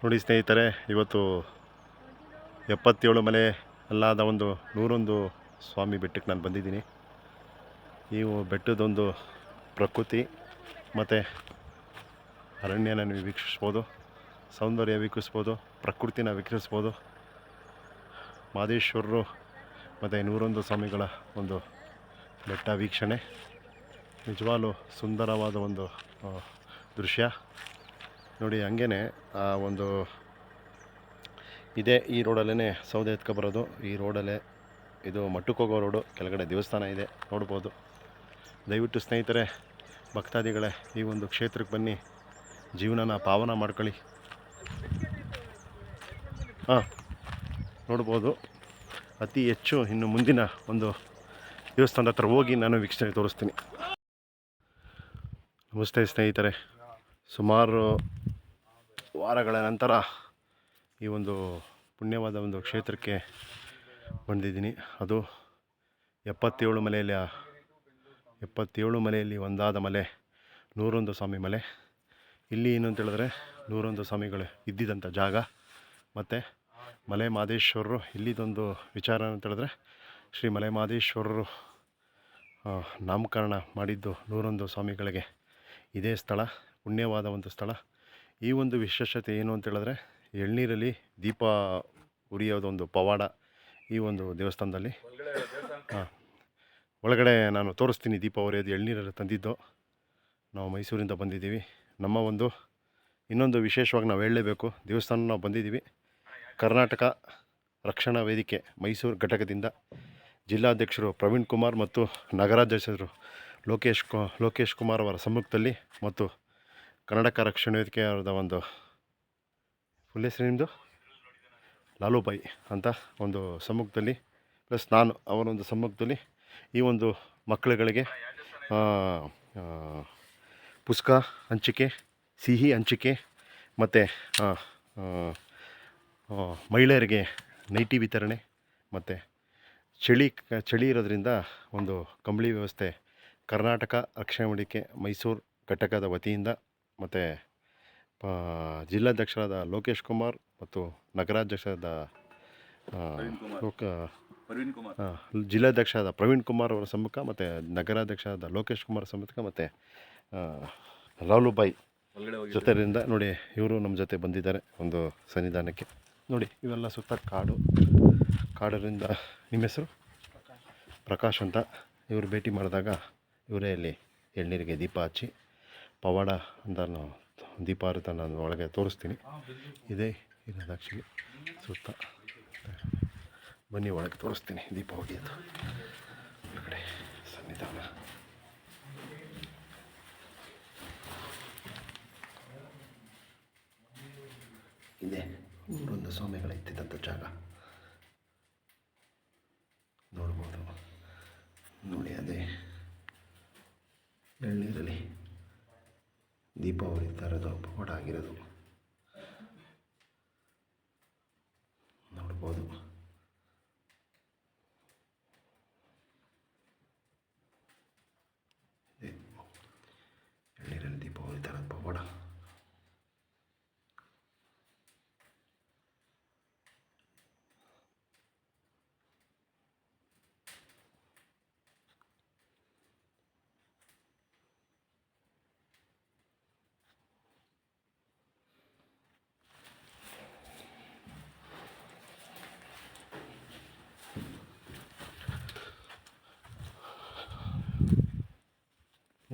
ನೋಡಿ ಸ್ನೇಹಿತರೆ, ಇವತ್ತು ಎಪ್ಪತ್ತೇಳು ಮಲೆ ಅಲ್ಲಾದ ಒಂದು ನೂರೊಂದು ಸ್ವಾಮಿ ಬೆಟ್ಟಕ್ಕೆ ನಾನು ಬಂದಿದ್ದೀನಿ. ನೀವು ಬೆಟ್ಟದೊಂದು ಪ್ರಕೃತಿ ಮತ್ತು ಅರಣ್ಯನ ನೀವು ವೀಕ್ಷಿಸ್ಬೋದು, ಸೌಂದರ್ಯ ವೀಕ್ಷಿಸ್ಬೋದು, ಪ್ರಕೃತಿನ ವೀಕ್ಷಿಸ್ಬೋದು. ಮಾದೇಶ್ವರರು ಮತ್ತು ನೂರೊಂದು ಸ್ವಾಮಿಗಳ ಒಂದು ಬೆಟ್ಟ ವೀಕ್ಷಣೆ. ನಿಜವಾಗ್ಲೂ ಸುಂದರವಾದ ಒಂದು ದೃಶ್ಯ. ನೋಡಿ ಹಂಗೇ ಆ, ಒಂದು ಇದೆ ಈ ರೋಡಲ್ಲೇ ಸೌದೆ ಎತ್ಕೊಬರೋದು ಈ ರೋಡಲ್ಲೇ ಇದು ಮಟ್ಟಕ್ಕೆ ಹೋಗೋ ರೋಡು, ಕೆಳಗಡೆ ದೇವಸ್ಥಾನ ಇದೆ, ನೋಡ್ಬೋದು. ದಯವಿಟ್ಟು ಸ್ನೇಹಿತರೆ, ಭಕ್ತಾದಿಗಳೇ ಈ ಒಂದು ಕ್ಷೇತ್ರಕ್ಕೆ ಬನ್ನಿ, ಜೀವನನ ಪಾವನ ಮಾಡ್ಕೊಳ್ಳಿ. ಹಾಂ, ನೋಡ್ಬೋದು. ಅತಿ ಹೆಚ್ಚು ಇನ್ನು ಮುಂದಿನ ಒಂದು ದೇವಸ್ಥಾನದ ಹತ್ರ ಹೋಗಿ ನಾನು ವೀಕ್ಷಣೆ ತೋರಿಸ್ತೀನಿ. ನಮಸ್ತೆ ಸ್ನೇಹಿತರೆ. ಸುಮಾರು ವಾರಗಳ ನಂತರ ಈ ಒಂದು ಪುಣ್ಯವಾದ ಒಂದು ಕ್ಷೇತ್ರಕ್ಕೆ ಬಂದಿದ್ದೀನಿ. ಅದು ಎಪ್ಪತ್ತೇಳು ಮಲೆಯಲ್ಲಿ ಎಪ್ಪತ್ತೇಳು ಮಲೆಯಲ್ಲಿ ಒಂದಾದ ಮಲೆ, ನೂರೊಂದು ಸ್ವಾಮಿ ಮಲೆ. ಇಲ್ಲಿ ಏನು ಅಂತ ಹೇಳಿದ್ರೆ ನೂರೊಂದು ಸ್ವಾಮಿಗಳು ಇದ್ದಿದ್ದಂಥ ಜಾಗ. ಮತ್ತು ಮಲೆ ಮಾದೇಶ್ವರರು ಇಲ್ಲಿದೊಂದು ವಿಚಾರ ಅಂತ ಹೇಳಿದ್ರೆ ಶ್ರೀ ಮಲೆ ಮಾದೇಶ್ವರರು ನಾಮಕರಣ ಮಾಡಿದ್ದು ನೂರೊಂದು ಸ್ವಾಮಿಗಳಿಗೆ ಇದೇ ಸ್ಥಳ. ಪುಣ್ಯವಾದ ಒಂದು ಸ್ಥಳ. ಈ ಒಂದು ವಿಶೇಷತೆ ಏನು ಅಂತ ಹೇಳಿದ್ರೆ, ಎಳ್ನೀರಲ್ಲಿ ದೀಪ ಉರಿಯೋದೊಂದು ಪವಾಡ ಈ ಒಂದು ದೇವಸ್ಥಾನದಲ್ಲಿ. ಹಾಂ, ಒಳಗಡೆ ನಾನು ತೋರಿಸ್ತೀನಿ ದೀಪ ಉರಿಯೋದು ಎಳ್ನೀರಲ್ಲಿ ತಂದಿದ್ದು. ನಾವು ಮೈಸೂರಿಂದ ಬಂದಿದ್ದೀವಿ. ನಮ್ಮ ಒಂದು, ಇನ್ನೊಂದು ವಿಶೇಷವಾಗಿ ನಾವು ಹೇಳಲೇಬೇಕು ದೇವಸ್ಥಾನ ನಾವು ಬಂದಿದ್ದೀವಿ. ಕರ್ನಾಟಕ ರಕ್ಷಣಾ ವೇದಿಕೆ, ಮೈಸೂರು ಘಟಕದಿಂದ ಜಿಲ್ಲಾಧ್ಯಕ್ಷರು ಪ್ರವೀಣ್ ಕುಮಾರ್ ಮತ್ತು ನಗರಾಧ್ಯಕ್ಷರು ಲೋಕೇಶ್ ಲೋಕೇಶ್ ಕುಮಾರ್ ಅವರ ಸಮ್ಮುಖದಲ್ಲಿ ಮತ್ತು ಕರ್ನಾಟಕ ವೇದಿಕೆ ಅವ್ರದ ಒಂದು ಫುಲ್ ಹೆಸರು ನಿಮ್ಮದು ಅಂತ ಒಂದು ಸಮ್ಮುಖದಲ್ಲಿ ಪ್ಲಸ್ ನಾನು ಅವರೊಂದು ಸಮ್ಮುಖದಲ್ಲಿ ಈ ಒಂದು ಮಕ್ಕಳುಗಳಿಗೆ ಪುಸ್ತಕ ಹಂಚಿಕೆ, ಸಿಹಿ ಹಂಚಿಕೆ ಮತ್ತು ಮಹಿಳೆಯರಿಗೆ ನೈಟಿ ವಿತರಣೆ ಮತ್ತು ಚಳಿ ಚಳಿ ಇರೋದ್ರಿಂದ ಒಂದು ಕಂಬಳಿ ವ್ಯವಸ್ಥೆ ಕರ್ನಾಟಕ ರಕ್ಷಣೆ ಮೈಸೂರು ಘಟಕದ ವತಿಯಿಂದ ಮತ್ತು ಜಿಲ್ಲಾಧ್ಯಕ್ಷರಾದ ಲೋಕೇಶ್ ಕುಮಾರ್ ಮತ್ತು ನಗರಾಧ್ಯಕ್ಷರಾದ ಲೋಕ ಪ್ರವೀಣ್ ಕುಮಾರ್. ಜಿಲ್ಲಾಧ್ಯಕ್ಷರಾದ ಪ್ರವೀಣ್ ಕುಮಾರ್ ಅವರ ಸಮ್ಮುಖ ಮತ್ತು ನಗರಾಧ್ಯಕ್ಷರಾದ ಲೋಕೇಶ್ ಕುಮಾರ್ ಸಮ್ಮುಖ ಮತ್ತು ಲಾಲುಬಾಯಿ ಜೊತೆಯಿಂದ ನೋಡಿ ಇವರು ನಮ್ಮ ಜೊತೆ ಬಂದಿದ್ದಾರೆ ಒಂದು ಸನ್ನಿಧಾನಕ್ಕೆ. ನೋಡಿ ಇವೆಲ್ಲ ಸುತ್ತ ಕಾಡು. ಕಾಡರಿಂದ ನಿಮ್ಮ ಹೆಸರು? ಪ್ರಕಾಶ್ ಅಂತ ಇವರು ಭೇಟಿ ಮಾಡಿದಾಗ ಇವರೇ ಇಲ್ಲಿ ಎಳ್ನೀರಿಗೆ ದೀಪ ಹಚ್ಚಿ ಪವಾಡ ಅಂತ ನಾನು ದೀಪಾರತ ನಾನು ಒಳಗೆ ತೋರಿಸ್ತೀನಿ. ಇದೇ ಇರೋದು ಆ್ಯಕ್ಚುಲಿ ಸುತ್ತ. ಬನ್ನಿ, ಒಳಗೆ ತೋರಿಸ್ತೀನಿ ದೀಪ ಅಂತ ಒಳಗಡೆ ಸನ್ನಿಧಾನ. ಇದೆ ಊರೊಂದು ಇತ್ತಿದ್ದಂಥ ಜಾಗ. ನೋಡ್ಬೋದು. ನೋಡಿ, ಅದೇ ಎಳ್ನೀರಲ್ಲಿ ದೀಪ ಉರಿತಾ ಇರೋದು ಪವಾಡ ಆಗಿರೋದು ನೋಡ್ಬೋದು ಇದೆ ಎಳ್ನೀರಲ್ಲಿ ದೀಪ ಉರಿತಾ ಇರೋದು ಪವಾಡ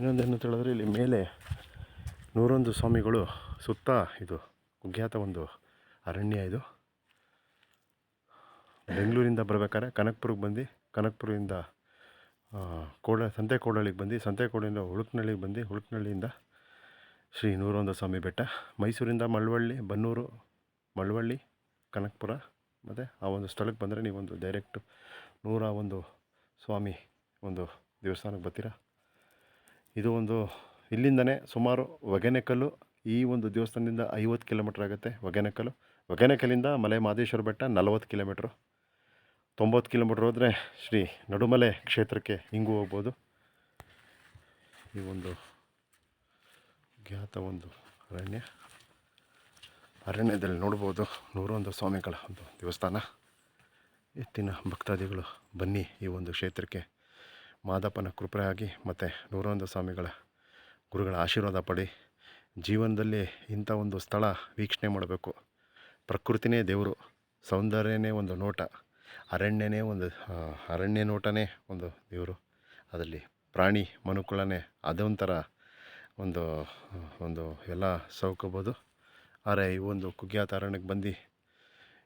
ಇನ್ನೊಂದೇನು ಅಂತ ಹೇಳಿದ್ರೆ ಇಲ್ಲಿ ಮೇಲೆ ನೂರೊಂದು ಸ್ವಾಮಿಗಳು ಸುತ್ತ ಇದು ಕುಖ್ಯಾತ ಒಂದು ಅರಣ್ಯ ಇದು. ಬೆಂಗಳೂರಿಂದ ಬರಬೇಕಾದ್ರೆ ಕನಕ್ಪುರಕ್ಕೆ ಬಂದು, ಕನಕ್ಪುರದಿಂದ ಕೋಡ ಸಂತೆಕೋಡಳಿಗೆ ಬಂದು ಸಂತೆ ಕೋಡಿಂದ ಹುಳುಕ್ನಳ್ಳಿಗೆ ಬಂದು ಹುಳುಕ್ನಳ್ಳಿಯಿಂದ ಶ್ರೀ ನೂರೊಂದು ಸ್ವಾಮಿ ಬೆಟ್ಟ, ಮೈಸೂರಿಂದ ಮಳವಳ್ಳಿ, ಬನ್ನೂರು, ಮಳವಳ್ಳಿ, ಕನಕಪುರ, ಮತ್ತು ಆ ಒಂದು ಸ್ಥಳಕ್ಕೆ ಬಂದರೆ ನೀವೊಂದು ಡೈರೆಕ್ಟು ನೂರ ಒಂದು ಸ್ವಾಮಿ ಒಂದು ದೇವಸ್ಥಾನಕ್ಕೆ ಬರ್ತೀರಾ? ಇದು ಒಂದು ಇಲ್ಲಿಂದನೇ ಸುಮಾರು ಹೊಗೆನಕಲ್ಲು ಈ ಒಂದು ದೇವಸ್ಥಾನದಿಂದ ಐವತ್ತು ಕಿಲೋಮೀಟ್ರ್ ಆಗುತ್ತೆ ಹೊಗೆನಕಲ್ಲು ಹೊಗೆನಕಲ್ಲಿಂದ ಮಲೆ ಮಹದೇಶ್ವರ ಬೆಟ್ಟ ನಲವತ್ತು ಕಿಲೋಮೀಟ್ರು. ತೊಂಬತ್ತು ಕಿಲೋಮೀಟ್ರ್ ಹೋದರೆ ಶ್ರೀ ನಡುಮಲೆ ಕ್ಷೇತ್ರಕ್ಕೆ ಹಿಂಗೂ ಹೋಗ್ಬೋದು. ಈ ಒಂದು ಜ್ಞಾತ ಒಂದು ಅರಣ್ಯ. ಅರಣ್ಯದಲ್ಲಿ ನೋಡ್ಬೋದು ನೂರೊಂದು ಸ್ವಾಮಿಗಳ ಒಂದು ದೇವಸ್ಥಾನ. ಎತ್ತಿನ ಭಕ್ತಾದಿಗಳು ಬನ್ನಿ ಈ ಒಂದು ಕ್ಷೇತ್ರಕ್ಕೆ. ಮಾದಪ್ಪನ ಕೃಪೆಯಾಗಿ ಮತ್ತು ನೂರೊಂದು ಸ್ವಾಮಿಗಳ ಗುರುಗಳ ಆಶೀರ್ವಾದ ಪಡಿ ಜೀವನದಲ್ಲಿ ಇಂಥ ಒಂದು ಸ್ಥಳ ವೀಕ್ಷಣೆ ಮಾಡಬೇಕು. ಪ್ರಕೃತಿನೇ ದೇವರು, ಸೌಂದರ್ಯನೇ ಒಂದು ನೋಟ, ಅರಣ್ಯನೇ ಒಂದು ಅರಣ್ಯ ನೋಟನೇ ಒಂದು ದೇವರು. ಅದರಲ್ಲಿ ಪ್ರಾಣಿ ಮನುಕುಲನೇ ಅದೊಂಥರ ಒಂದು ಒಂದು ಎಲ್ಲ ಸೌಕೋಬೋದು ಆದರೆ ಈ ಒಂದು ಕುಗ್ಯಾತ ಅರಣ್ಯಕ್ಕೆ ಬಂದು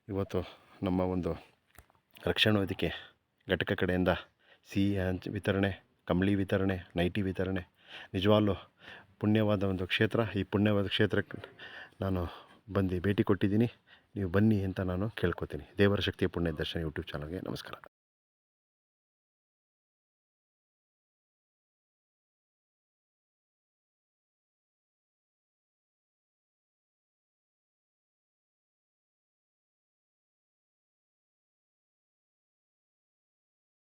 ಇವತ್ತು ನಮ್ಮ ಒಂದು ರಕ್ಷಣಾ ವೇದಿಕೆ ಘಟಕ ಕಡೆಯಿಂದ ಸಿಹಿ ಹಂಚ್ ವಿತರಣೆ, ಕಂಬಳಿ ವಿತರಣೆ, ನೈಟಿ ವಿತರಣೆ. ನಿಜವಾಗ್ಲೂ ಪುಣ್ಯವಾದ ಒಂದು ಕ್ಷೇತ್ರ. ಈ ಪುಣ್ಯವಾದ ಕ್ಷೇತ್ರಕ್ಕೆ ನಾನು ಬಂದು ಭೇಟಿ ಕೊಟ್ಟಿದ್ದೀನಿ. ನೀವು ಬನ್ನಿ ಅಂತ ನಾನು ಕೇಳ್ಕೊತೀನಿ. ದೇವರ ಶಕ್ತಿಯ ಪುಣ್ಯ ದರ್ಶನ ಯೂಟ್ಯೂಬ್ ಚಾನಲ್ಗೆ ನಮಸ್ಕಾರ.